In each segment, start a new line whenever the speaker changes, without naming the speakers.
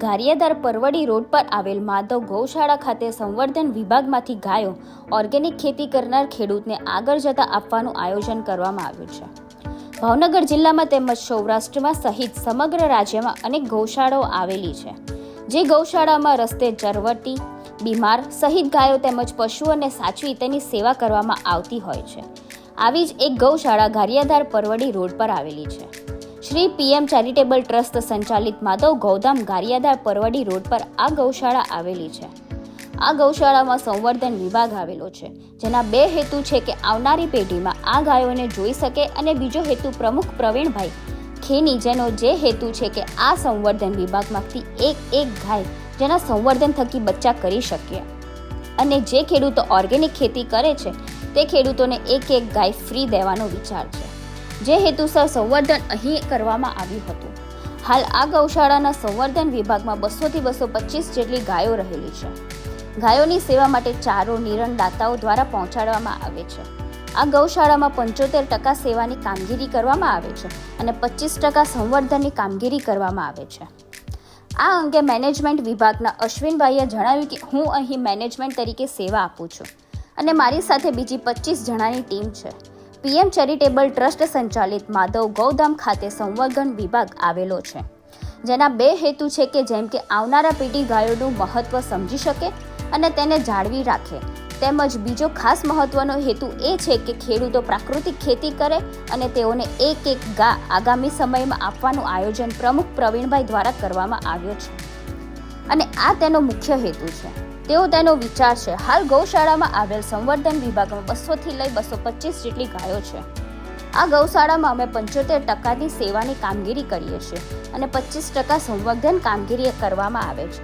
ગારિયાદાર પરવડી રોડ પર આવેલ માધવ ગૌશાળા ખાતે સંવર્ધન વિભાગમાંથી ગાયો ઓર્ગેનિક ખેતી કરનાર ખેડૂતને આગળ જતા આપવાનું આયોજન કરવામાં આવ્યું છે. ભાવનગર જિલ્લામાં તેમજ સૌરાષ્ટ્રમાં સહિત સમગ્ર રાજ્યમાં અનેક ગૌશાળાઓ આવેલી છે. જે ગૌશાળામાં રસ્તે ચરવટી બીમાર સહિત ગાયો તેમજ પશુઓને સાચવી તેની સેવા કરવામાં આવતી હોય છે. આવી જ એક ગૌશાળા ગારિયાધાર પરવડી રોડ પર આવેલી છે. શ્રી પીએમ ચેરિટેબલ ટ્રસ્ટ સંચાલિત માધવ ગૌધામ ગારિયાદાર પરવડી રોડ પર આ ગૌશાળા આવેલી છે. આ ગૌશાળામાં સંવર્ધન વિભાગ આવેલો છે, જેના બે હેતુ છે કે આવનારી પેઢીમાં આ ગાયોને જોઈ શકે અને બીજો હેતુ પ્રમુખ પ્રવીણભાઈ ખેની, જેનો જે હેતુ છે કે આ સંવર્ધન વિભાગમાંથી એક એક ગાય જેના સંવર્ધન થકી બચ્ચા કરી શકીએ. અને જે ખેડૂતો ઓર્ગેનિક ખેતી કરે છે, તે ખેડૂતોને એક એક ગાય ફ્રી દેવાનો વિચાર છે. જે હેતુસર સંવર્ધન અહીં કરવામાં આવ્યું હતું. હાલ આ ગૌશાળાના સંવર્ધન વિભાગમાં બસોથી બસો પચીસ જેટલી ગાયો રહેલી છે. ગાયોની સેવા માટે ચારો, નિરણ, દાતાઓ દ્વારા પહોંચાડવામાં આવે છે. આ ગૌશાળામાં પંચોતેર ટકા સેવાની કામગીરી કરવામાં આવે છે અને પચીસ ટકા સંવર્ધનની કામગીરી કરવામાં આવે છે. આ અંગે મેનેજમેન્ટ વિભાગના અશ્વિનભાઈએ જણાવ્યું કે હું અહીં મેનેજમેન્ટ તરીકે સેવા આપું છું અને મારી સાથે બીજી પચીસ જણાની ટીમ છે. પીએમ ચેરિટેબલ ટ્રસ્ટ સંચાલિત માધવ ગૌધામ ખાતે સંવર્ધન વિભાગ આવેલો છે. જેના બે હેતુ છે કે જેમ કે આવનારા પેઢી ગાયોનું મહત્વ સમજી શકે અને તેને જાળવી રાખે. તેમજ બીજો ખાસ મહત્વનો હેતુ એ છે કે ખેડૂતો પ્રાકૃતિક ખેતી કરે અને તેઓને એક એક ગા આગામી સમયમાં આપવાનું આયોજન પ્રમુખ પ્રવીણભાઈ દ્વારા કરવામાં આવ્યો છે. અને આ તેનો મુખ્ય હેતુ છે. તેઓ તેનો વિચાર છે. હાલ ગૌશાળામાં આવેલ સંવર્ધન વિભાગમાં બસોથી લઈ બસો પચીસ જેટલી ગાયો છે. આ ગૌશાળામાં અમે પંચોતેર ટકાની સેવાની કામગીરી કરીએ છીએ અને પચીસ ટકા સંવર્ધન કામગીરી કરવામાં આવે છે.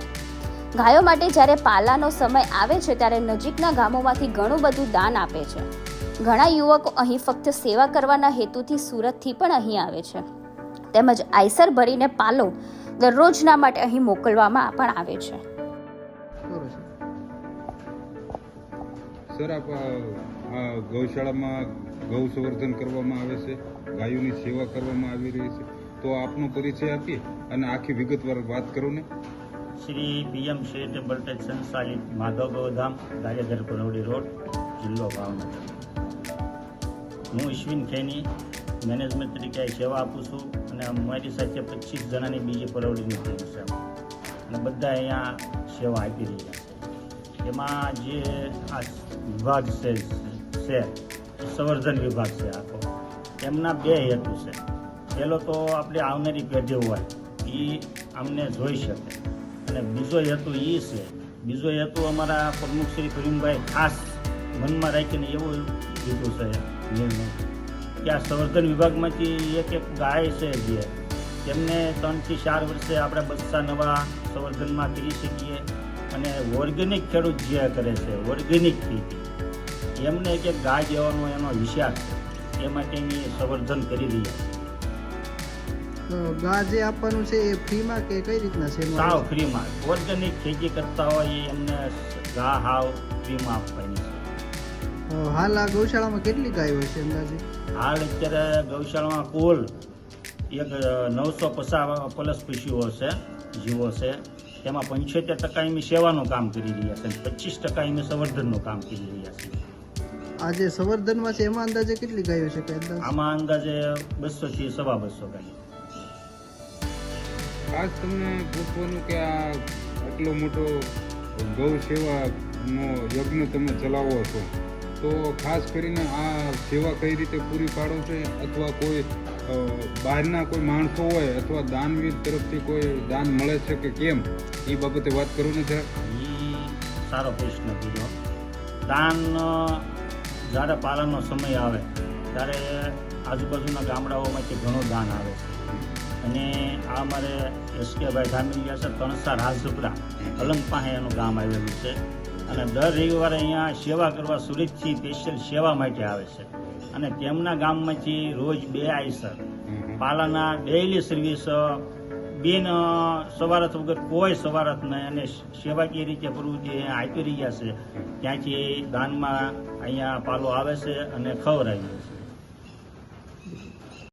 ગાયો માટે જ્યારે પાલાનો સમય આવે છે ત્યારે નજીકના ગામોમાંથી ઘણું બધું દાન આપે છે. ઘણા યુવકો અહીં ફક્ત સેવા કરવાના હેતુથી સુરતથી પણ અહીં આવે છે. તેમજ આઈસર ભરીને પાલો દરરોજના માટે અહીં મોકલવામાં પણ આવે છો.
સર, આપ ગૌશાળામાં ગૌ સંવર્ધન કરવામાં આવે છે, ગાયોની સેવા કરવામાં આવી રહી છે. તો આપનો પરિચય આપીએ અને આખી વિગતવાર વાત કરો ને
શ્રી પીએમ ચેરિટેબલ ટ્રસ્ટ સંચાલિત માધવ ગૌધામ ગારિયાધર કોરવડી રોડ, જિલ્લો ભાવનગર. હું ઈશ્વિન ખેની, મેનેજમેન્ટ તરીકે સેવા આપું છું અને મારી સાથે પચીસ જણાની બીજી પરવડીની ટીમ છે. અને બધા અહીંયા સેવા આપી રહ્યા છે. એમાં જે આ વિભાગ છે છે, સંવર્ધન વિભાગ છે આખો. એમના બે હેતુ છે. પહેલો તો આપણે આવનારી પેઢી હોય, એ અમને જોઈ શકે. અને બીજો હેતુ એ છે, બીજો હેતુ અમારા પ્રમુખ શ્રી પ્રવીણભાઈ ખાસ મનમાં રાખીને એવું લીધું છે, નિર્ણય. કે આ સંવર્ધન વિભાગમાંથી એક એક ગાય છે જે, તેમને ત્રણથી ચાર વર્ષે આપણે બચ્ચા નવા સંવર્ધનમાં કરી શકીએ. અને ઓર્ગેનિક ખેડૂત જે કરે છે ઓર્ગેનિક ખેતી. એમને એક ગાય દેવાનો એનો વિચાર છે. એ માટેની સંવર્ધન કરી રહ્યા
તો ગા જે આપવાનું છે એ ફ્રીમાં કે કઈ રીતના છે?
સાવ ફ્રીમાં. ઓર્ગેનિક ખેતી કરતા હોય એમને ઘા હાવ ફ્રીમાં આપવાની છે.
હાલ આ ગૌશાળામાં કેટલી ગાયો છે અંદાજે?
હાલ અત્યારે ગૌશાળામાં કુલ એક નવસો પચાસ પ્લસ પશુઓ છે જીવો છે. તેમાં પંચોતેર ટકા એમ સેવાનું કામ કરી રહ્યા છે અને પચીસ ટકા એમ સંવર્ધનનું કામ કરી રહ્યા છે.
આ જે સંવર્ધનમાં છે એમાં અંદાજે કેટલી ગાયો છે કે
આમાં અંદાજે બસો થી સવા બસો ગાય.
ખાસ તમને પૂછવાનું કે આ આટલો મોટો ગૌ સેવા નો યજ્ઞ તમે ચલાવો છો. તો ખાસ કરીને આ સેવા કઈ રીતે પૂરી પાડો છો અથવા કોઈ બહારના કોઈ માણસો હોય અથવા દાનવીર તરફથી કોઈ દાન મળે છે કે કેમ? એ બાબતે વાત કરું ને જરા.
સારો પ્રશ્ન કીધો. દાન જ્યારે પાલનનો સમય આવે, ત્યારે આજુબાજુના ગામડાઓમાંથી ઘણું દાન આવે છે. અને આ અમારે એસકેભાઈ ગયા છે તણસા રાજપુરા અલંગ પાસે એનું ગામ આવેલું છે. અને દર રવિવારે અહીંયા સેવા કરવા સુરતથી સ્પેશિયલ સેવા માટે આવે છે. અને તેમના ગામમાંથી રોજ બે આઈસર. પાલાના ડેઇલી સર્વિસ બેન સવારત વગર કોઈ સવારત નહીં અને સેવાકીય રીતે પ્રવૃત્તિ અહીંયા આપી રહ્યા છે ત્યાંથી દાનમાં અહીંયા પાલો આવે છે અને ખવડાવીએ છે